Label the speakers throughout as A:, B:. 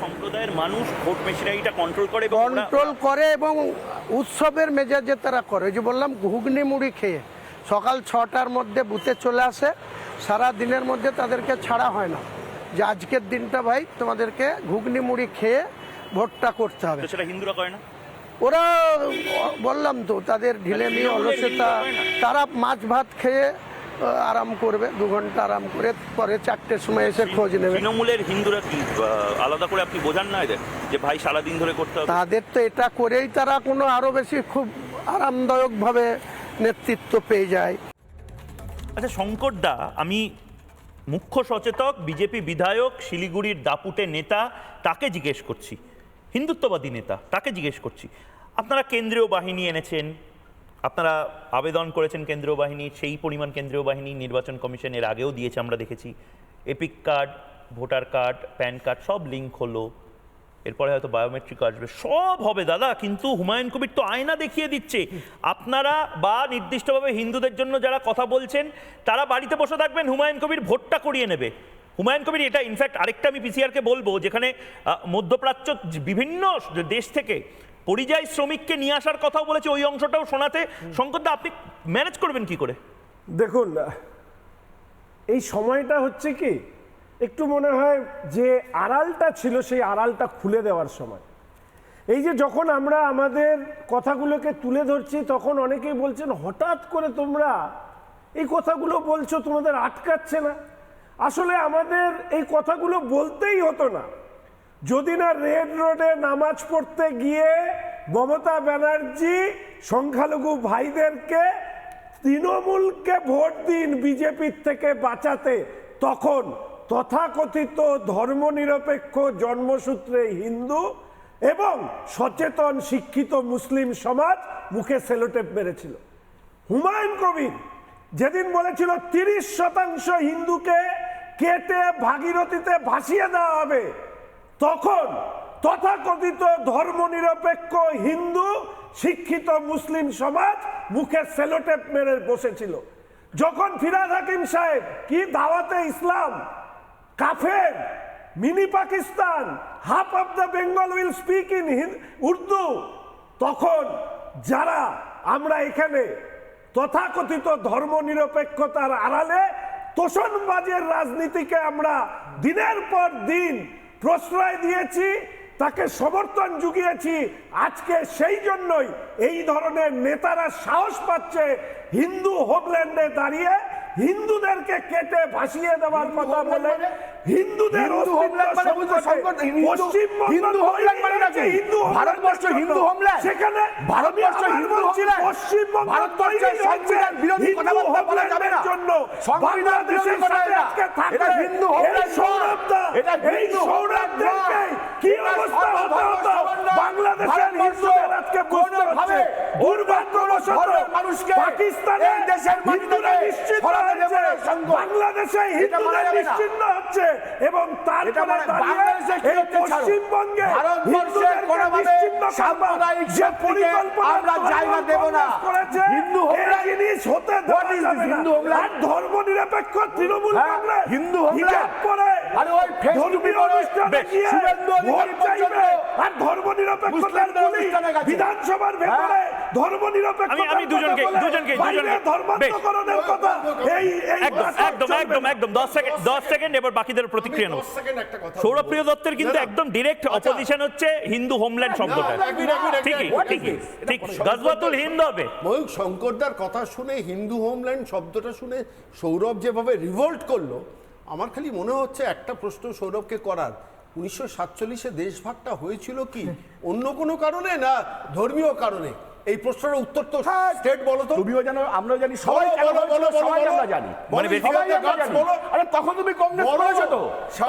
A: সম্প্রদায়ের মানুষ ভোট মেশিনারিটা কন্ট্রোল করে
B: কন্ট্রোল করে এবং উৎসবের মেজাজে তারা করে। যে বললাম ঘুগনি মুড়ি খেয়ে। সকাল ছটার মধ্যে বুথে চলে আসে। সারা দিনের মধ্যে তাদেরকে ছাড়া হয় না। যে আজকের দিনটা ভাই তোমাদেরকে ঘুগনি মুড়ি খেয়ে ভোটটা করতে হবে।
A: সেটা হিন্দুরা করে না?
B: ওরা বললাম তো তাদের ঢিলেমি অলসতা। তারা মাছ ভাত খেয়ে আরাম করবে দু ঘণ্টা আরাম করে পরে চারটের সময় এসে খোঁজ নেবে।
A: তৃণমূলের হিন্দুরা কি আলাদা করে আপনি বোঝান না এদের? যে ভাই সারাদিন ধরে করতে হবে।
B: তাদের তো এটা করেই তারা কোনো আরও বেশি খুব আরামদায়কভাবে নেতৃত্ব পেয়ে যায়।
A: আচ্ছা শঙ্করদা আমি মুখ্য সচেতক বিজেপি বিধায়ক শিলিগুড়ির দাপুটে নেতা তাকে জিজ্ঞেস করছি। হিন্দুত্ববাদী নেতা তাকে জিজ্ঞেস করছি। আপনারা কেন্দ্রীয় বাহিনী এনেছেন আপনারা আবেদন করেছেন কেন্দ্রীয় বাহিনী, সেই পরিমাণ কেন্দ্রীয় বাহিনী নির্বাচন কমিশন এর আগেও দিয়েছে, আমরা দেখেছি। EPIC card voter card PAN card সব লিঙ্ক হলো। এরপরে হয়তো বায়োমেট্রিক আসবে। সব হবে দাদা, কিন্তু হুমায়ুন কবির তো আয়না দেখিয়ে দিচ্ছে। আপনারা বা নির্দিষ্টভাবে হিন্দুদের জন্য যারা কথা বলছেন, তারা বাড়িতে বসে থাকবেন, হুমায়ুন কবির ভোটটা করিয়ে নেবে। হুমায়ুন কবির এটা ইনফ্যাক্ট আরেকটা আমি পিসিআরকে বলব, যেখানে মধ্যপ্রাচ্য বিভিন্ন দেশ থেকে পরিযায়ী শ্রমিককে নিয়ে আসার কথাও বলেছে, ওই অংশটাও শোনাতে। শঙ্করদা, আপনি ম্যানেজ করবেন কি করে?
C: দেখুন, এই সময়টা হচ্ছে কি, একটু মনে হয় যে আড়ালটা ছিল সেই আড়ালটা খুলে দেওয়ার সময়। এই যে যখন আমরা আমাদের কথাগুলোকে তুলে ধরছি, তখন অনেকেই বলছেন, হঠাৎ করে তোমরা এই কথাগুলো বলছো, তোমাদের আটকাচ্ছে না। আসলে আমাদের এই কথাগুলো বলতেই হতো না। যদি না রেড রোডে নামাজ পড়তে গিয়ে মমতা ব্যানার্জি সংখ্যালঘু ভাইদেরকে তৃণমূলকে ভোট দিন বিজেপির থেকে বাঁচাতে, তখন তথাকথিত ধর্মনিরপেক্ষ জন্মসূত্রে হিন্দু এবং সচেতন শিক্ষিত মুসলিম সমাজ মুখে সেলোটেপ মেরেছিল। হুমায়ুন কবির যেদিন বলেছিল, তিরিশ শতাংশ হিন্দুকে কেটে ভাগীরথীতে ভাসিয়ে দেওয়া হবে। তখন তথাকথিত ধর্মনিরপেক্ষ হিন্দু শিক্ষিত মুসলিম সমাজ মুখে সেলোটেপ মেরে বসেছিল। যখন ফিরাদ হাকিম সাহেব, কি দাওয়াতে ইসলাম? কাফের? Mini Pakistan? Half of the Bengal will speak in Urdu. তখন যারা আমরা এখানে তথাকথিত ধর্মনিরপেক্ষতার আড়ালে তোষণবাজের রাজনীতিকে আমরা দিনের পর দিন প্রশ্রয় দিয়েছি তাকে সমর্থন জুগিয়েছি আজকে সেই জন্যই এই ধরনের নেতারা সাহস পাচ্ছে হিন্দু হোমল্যান্ডে দাঁড়িয়ে হিন্দুদেরকে কেটে ভাসিয়ে দেওয়ার কথা বলে হিন্দুদের
D: হিন্দু হোমল্যান্ড মানে বুঝতে সংকট হিন্দু হিন্দু হোমল্যান্ড নাকি? ভারতবর্ষ হিন্দু হোমল্যান্ড
C: সেখানে
D: ভারতবর্ষ হিন্দু হোমল্যান্ড
C: পশ্চিমবঙ্গ
D: ভারতবর্ষের সংবিধান বিরোধী কথাবার্তা বলা যাবে না।
C: জন্য
D: সংবিধান বিরোধী
C: বাংলাদেশের
D: কথা
C: সাথে
D: এটা।
C: আজকে থাকবে।
D: এটা হিন্দু হোমল্যান্ড এটা হিন্দু হোমল্যান্ড
C: কি অবস্থা হতে হতো বাংলাদেশের হিন্দুদের আজকে বুঝতে দুর্ভাগ্যবশত
D: মানুষকে
C: পাকিস্তানে
D: এই দেশের
C: হিন্দুরা
D: মাটিতে
C: নিশ্চিন্ন
D: সরাতে
C: হচ্ছে
D: দেবে না সংঘ।
C: বাংলাদেশে হিন্দুদের নিশ্চিন্ন হচ্ছে। এবং তারপরে
D: মানে
C: এই পশ্চিমবঙ্গে
D: ভারতবর্ষে
C: হিন্দুদেরকে
D: কোনোভাবে সাম্প্রদায়িক শক্তিকে আমরা জায়গা দেব না। হিন্দু
C: এই জিনিস হতে
D: What
C: দেওয়া
D: is
C: যাবে
D: this
C: না।
D: হিন্দু হোমল্যান্ড?
C: আর ধর্মনিরপেক্ষ তৃণমূল
D: হ্যাঁ,
C: কংগ্রেস
D: হিন্দু আরে ওই
C: ধর্মীয় অনুষ্ঠানে গিয়ে ভোট চাইবে। আর ধর্মনিরপেক্ষতার
D: মুসলিমদের
C: গুলি বিধানসভার ভেতরে ধর্মনিরপেক্ষতার
A: আমি- আমি দুজনকে- দুজনকে-
C: বাইরে
A: দুজনকে-
C: ধর্মান্তকরণের কথা এই
A: একদম একদম একদম একদম সেকেন্ড দশ সেকেন্ড এবার বাকিদের প্রতিক্রিয়া নেব। সৌরপ্রিয় দত্তের কিন্তু। একদম ডিরেক্ট
E: আচ্ছা।
A: অপোজিশন হচ্ছে হিন্দু হোমল্যান্ড শব্দটা। ঠিকই ঠিকই ঠিক। গজবাতুল হিন্দ হবে।
E: ময়ূক শঙ্করদার কথা শুনে হিন্দু হোমল্যান্ড শব্দটা শুনে সৌরভ যেভাবে রিভোল্ট করল আমার খালি মনে হচ্ছে একটা প্রশ্ন সৌরভকে করার। উনিশশো সাতচল্লিশে দেশভাগটা হয়েছিল কি? অন্য কোনো কারণে না ধর্মীয় কারণে? এই প্রশ্নের উত্তর তো স্টেট বলো তো
D: তুমিও জানো আমরাও জানি সবাই
E: বলো, বলো,
D: সবাই আমরা জানি
A: মানে
E: গাছ
D: জানি।
E: বলো।
D: আরে তখন তুমি কংগ্রেস। করেছ তো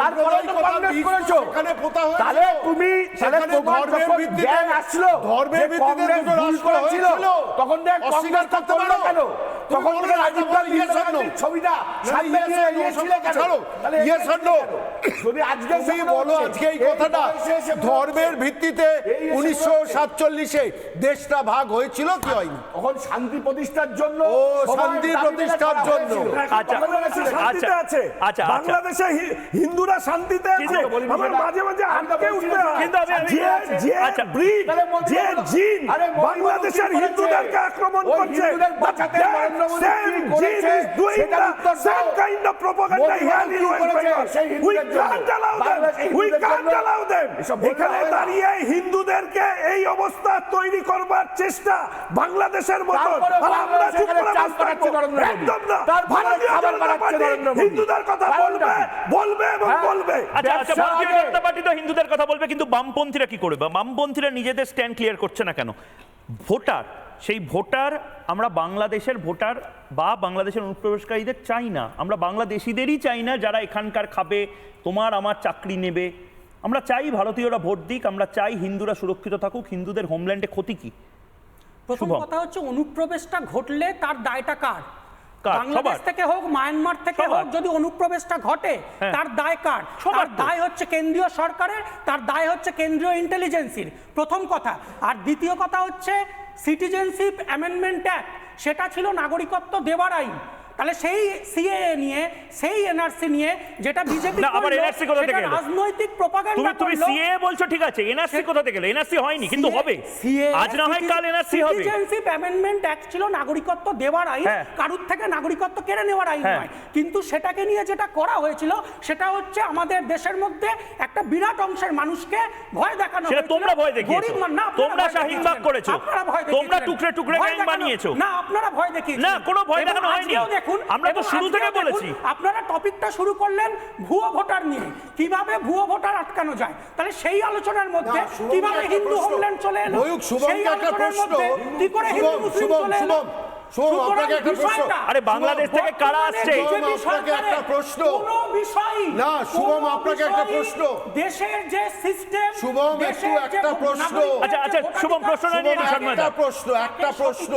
D: তারপরে তো কংগ্রেস করেছ
E: সেখানে পোতা হয়েছিল।
D: তাহলে তুমি তাহলে তোমার
E: ধর্মের
D: যখন
E: ভিত্তিতে-
D: জ্ঞান আসলো
E: ধর্মের ভিত্তিতে দুটো রাষ্ট্র
D: করেছিল তখন দেখ কংগ্রেস
E: করতে পারো।
D: কেন তখন থেকে রাজীব গান্ধী
E: or no?
D: ছবিটা
E: না,
D: সামনে
E: yes
D: নিয়ে
E: or
D: কেন
E: ছাড়ো।
D: তাহলে
E: Yes or no?
D: যদি আজকে
E: সেই বলো আজকে এই কথাটা ধর্মের ভিত্তিতে উনিশশো সাতচল্লিশে দেশটা ভাগ ভাগ হয়েছিল কি হয়নি?
D: তখন শান্তি প্রতিষ্ঠার জন্য
E: ও, শান্তি প্রতিষ্ঠার জন্য।
A: আচ্ছা,
C: বাংলাদেশে
A: আচ্ছা,
C: আছে।
A: আচ্ছা, আচ্ছা।
C: বাংলাদেশে হিন্দুরা শান্তিতে আছে। আমার মাঝে মাঝে আটকে উঠতে হয়।
A: কিন্তু
C: যে যে
A: আচ্ছা।
C: ব্রিড যে জিন
D: আরে
C: বাংলাদেশের হিন্দুদেরকে আক্রমণ করছে।
D: হিন্দুদের বাঁচাতে নরেন্দ্র মোদি
C: সেম
D: কি
C: জিন
D: করেছে?
C: ইজ ডুইং
D: সেটার
C: the same kind of propaganda
D: Modi
C: here
D: কি
C: ইন ওয়েস্ট
D: করেছে?
C: বেঙ্গল
D: সেই
C: উই
D: হিন্দুদের
C: কান্ট অ্যালাউ দেম
D: বাংলাদেশের
C: উই
D: হিন্দুদের
C: কান্ট অ্যালাউ দেম এখানে দাঁড়িয়ে হিন্দুদেরকে এই অবস্থা তৈরি করবার চেষ্টা বাংলাদেশের মতো আমরা চুপ করে। একদম না। ভারতীয় জনতা পার্টি হিন্দুদের কথা বলবে বলবে এবং
D: হ্যাঁ।
C: বলবে।
A: আচ্ছা আচ্ছা ভারতীয় জনতা পার্টি তো হিন্দুদের কথা বলবে কিন্তু বামপন্থীরা কি করবে? বামপন্থীরা নিজেদের স্ট্যান্ড ক্লিয়ার করছে না কেন? ভোটার সেই ভোটার আমরা বাংলাদেশের ভোটার বা বাংলাদেশের অনুপ্রবেশকারীদের চাই না। আমরা বাংলাদেশিদেরই চাই না যারা এখানকার খাবে তোমার আমার চাকরি নেবে। আমরা চাই ভারতীয়রা ভোট দিক আমরা চাই হিন্দুরা সুরক্ষিত থাকুক। হিন্দুদের হোমল্যান্ডে ক্ষতি কি?
F: প্রথম কথা হচ্ছে অনুপ্রবেশটা ঘটলে তার দায়টা কার?
A: কার?
F: বাংলাদেশ থেকে হোক মায়ানমার থেকে হোক যদি অনুপ্রবেশটা ঘটে
A: হ্যাঁ।
F: তার দায় কার? তার দায় হচ্ছে কেন্দ্রীয় সরকারের তার দায় হচ্ছে কেন্দ্রীয় ইন্টেলিজেন্সির প্রথম কথা। আর দ্বিতীয় কথা হচ্ছে সিটিজেনশিপ অ্যামেন্ডমেন্ট অ্যাক্ট সেটা ছিল নাগরিকত্ব দেওয়ার আইন। তাহলে সেই সিএএ নিয়ে সেই এনআরসি নিয়ে যেটা বিজেপি
A: না, আবার NRC কোথা থেকে এলো?
F: রাজনৈতিক
A: তুমি
F: প্রপাগান্ডা
A: তুমি সিএ বলছো ঠিক আছে এনআরসি কোথা থেকে এলো এনআরসি হয়নি কিন্তু হবে আজ না হয় কাল এনআরসি হবে
F: সিটিজেনশিপ অ্যামেন্ডমেন্ট অ্যাক্ট ছিল নাগরিকত্ব দেওয়ার আইন
A: হ্যাঁ।
F: কারুর থেকে নাগরিকত্ব কেড়ে নেওয়ার আইন
A: হ্যাঁ।
F: নয় কিন্তু সেটাকে নিয়ে যেটা করা হয়েছিল সেটা হচ্ছে আমাদের দেশের মধ্যে একটা বিরাট অংশের মানুষকে ভয় দেখানো
A: সেটা তোমরা ভয় দেখিয়েছো। তোমরা শাহিনবাগ করেছ।
F: আপনারা ভয়
A: তোমরা টুকরে টুকরে গ্যাং বানিয়েছো।
F: না আপনারা ভয় দেখিয়েছিলেন
A: না, কোনো ভয় দেখানো হয়নি।
F: দেখুন
A: আমরা তো শুরু থেকে বলেছি।
F: আপনারা টপিকটা শুরু করলেন ভুয়ো ভোটার নিয়ে কীভাবে ভুয়ো ভোটার আটকানো যায় তাহলে সেই আলোচনার মধ্যে কীভাবে হিন্দু। হোমল্যান্ড চলে এলো সেই
E: একটা
F: আলোচনার
E: প্রশ্ন।
F: মধ্যে কি করে হিন্দু মুসলিম চলে এলো
E: শুভম, শুভম,
F: সুতরাং
E: আপনাকে একটা প্রশ্ন।
F: বিষয়টা-
A: আরে বাংলাদেশ থেকে কারা আসছে?
F: BJP
E: শুভম, আপনাকে
F: সরকারের
E: একটা প্রশ্ন। না, শুভম, আপনাকে একটা প্রশ্ন।
F: দেশের যে সিস্টেম
E: শুভম, একটু একটা প্রশ্ন।
A: আচ্ছা, আচ্ছা, শুভম, প্রশ্নটা নিয়ে নিন, সন্ময় দা।
E: একটা প্রশ্ন একটা প্রশ্ন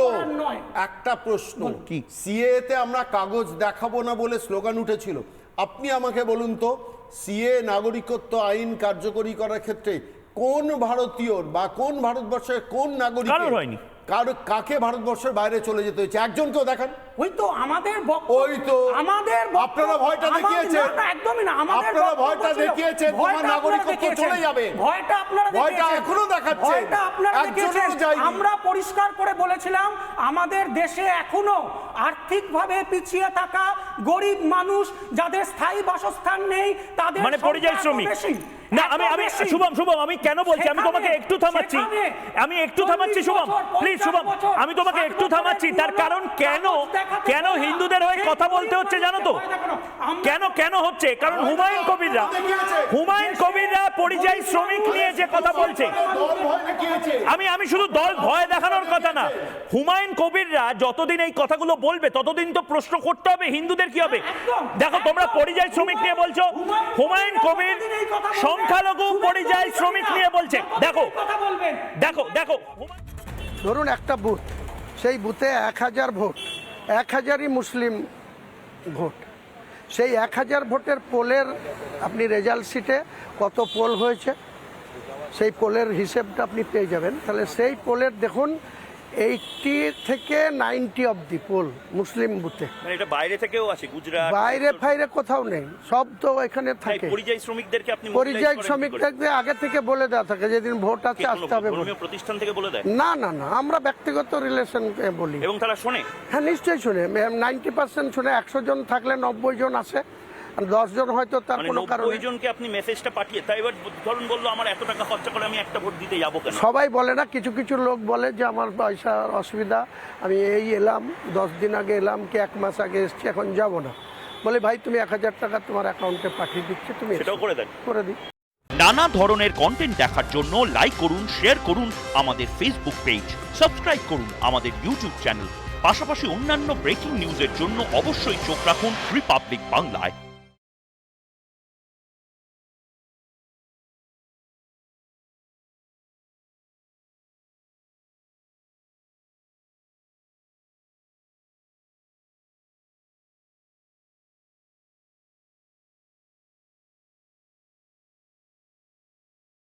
E: একটা প্রশ্ন
A: কি?
E: সিএ তে আমরা কাগজ দেখাবো না বলে স্লোগান উঠেছিল আপনি আমাকে বলুন তো সিএ নাগরিকত্ব আইন কার্যকরী করার ক্ষেত্রে কোন ভারতীয়র বা কোন ভারতবর্ষের কোন নাগরিক
A: হয়নি।
E: কারও কাকে ভারতবর্ষের বাইরে চলে যেতে হয়েছে একজনকেও দেখান
F: ওই তো আমাদের
E: ওই তো।
F: আমাদের
E: আপনারা ভয়টা দেখিয়েছেন।
F: একদমই না আমাদের
E: আপনারা ভয়টা দেখিয়েছেন, তোমার নাগরিকত্ব চলে যাবে।
F: ভয়টা আপনারা
E: ভয়টা। এখনও দেখাচ্ছেন।
F: ভয়টা আপনারা দেখিয়েছেন। আমরা পরিষ্কার করে বলেছিলাম আমাদের দেশে এখনও আর্থিকভাবে পিছিয়ে থাকা গরিব মানুষ যাদের স্থায়ী বাসস্থান নেই তাদের
A: মানে পরিযায়ী শ্রমিক
F: বেশি,
A: না আমি আমি শুভম শুভম আমি কেন বলছি? আমি তোমাকে একটু থামাচ্ছি। আমি একটু থামাচ্ছি শুভম। প্লিজ শুভম আমি তোমাকে একটু থামাচ্ছি। তার কারণ কেন কেন হিন্দুদের হয়ে কথা বলতে হচ্ছে জানো তো? কেন কেন হচ্ছে? কারণ হুমায়ুন কবিররা হুমায়ুন কবিররা পরিযায়ী শ্রমিক নিয়ে যে কথা বলছে আমি আমি শুধু দল ভয় দেখানোর কথা না। হুমায়ুন কবিররা যতদিন এই কথাগুলো বলবে ততদিন তো প্রশ্ন করতে হবে হিন্দুদের কি হবে? দেখো তোমরা পরিযায়ী শ্রমিক নিয়ে বলছো।
F: হুমায়ুন
A: কবির সংখ্যালঘু পরিযায়ী শ্রমিক নিয়ে বলছে। দেখো। দেখো দেখো।
B: ধরুন একটা বুথ, সেই বুথে এক হাজার ভোট, এক হাজারই মুসলিম ভোট। সেই এক হাজার ভোটের পোলের আপনি রেজাল্ট শিটে কত পোল হয়েছে, সেই পোলের হিসেবটা আপনি পেয়ে যাবেন। তাহলে সেই পোলের দেখুন এইটটি থেকে নাইনটি অবধি পোল মুসলিম বুথে।
A: মানে এটা বাইরে থেকেও আসে গুজরাট
B: বাইরে ফাইরে কোথাও নেই সব তো এখানে থাকে।
A: পরিযায়ী শ্রমিকদেরকে আপনি
B: পরিযায়ী শ্রমিকদেরকে আগে থেকে বলে দেওয়া থাকে যেদিন ভোট আছে আসতে হবে
A: প্রতিষ্ঠান থেকে বলে দেয়?
B: না না না আমরা ব্যক্তিগত রিলেশন বলি।
A: এবং তারা শোনে?
B: হ্যাঁ নিশ্চয়ই শুনে। নাইনটি পার্সেন্ট শুনে একশো জন থাকলে নব্বই জন আসে। আর দশ জন হয়তো তার
A: মানে
B: কোনো কারণে
A: জনকে আপনি মেসেজটা পাঠিয়ে তাই এবার ধরুন বলল আমার এত টাকা খরচা করে আমি একটা ভোট দিতে যাব কেন?
B: সবাই বলে না কিছু কিছু লোক বলে যে আমার পয়সার অসুবিধা আমি এই এলাম দশ দিন আগে এলাম কি এক মাস আগে এসছি এখন যাব না। বলে ভাই তুমি এক হাজার টাকা তোমার অ্যাকাউন্টে পাঠিয়ে দিচ্ছি তুমি এসো।
A: সেটাও করে দেন।
B: করে দিই।
G: নানা ধরনের কন্টেন্ট দেখার জন্য লাইক করুন শেয়ার করুন আমাদের ফেসবুক পেজ সাবস্ক্রাইব করুন আমাদের ইউটিউব চ্যানেল পাশাপাশি অন্যান্য ব্রেকিং নিউজের জন্য অবশ্যই চোখ রাখুন রিপাবলিক বাংলায়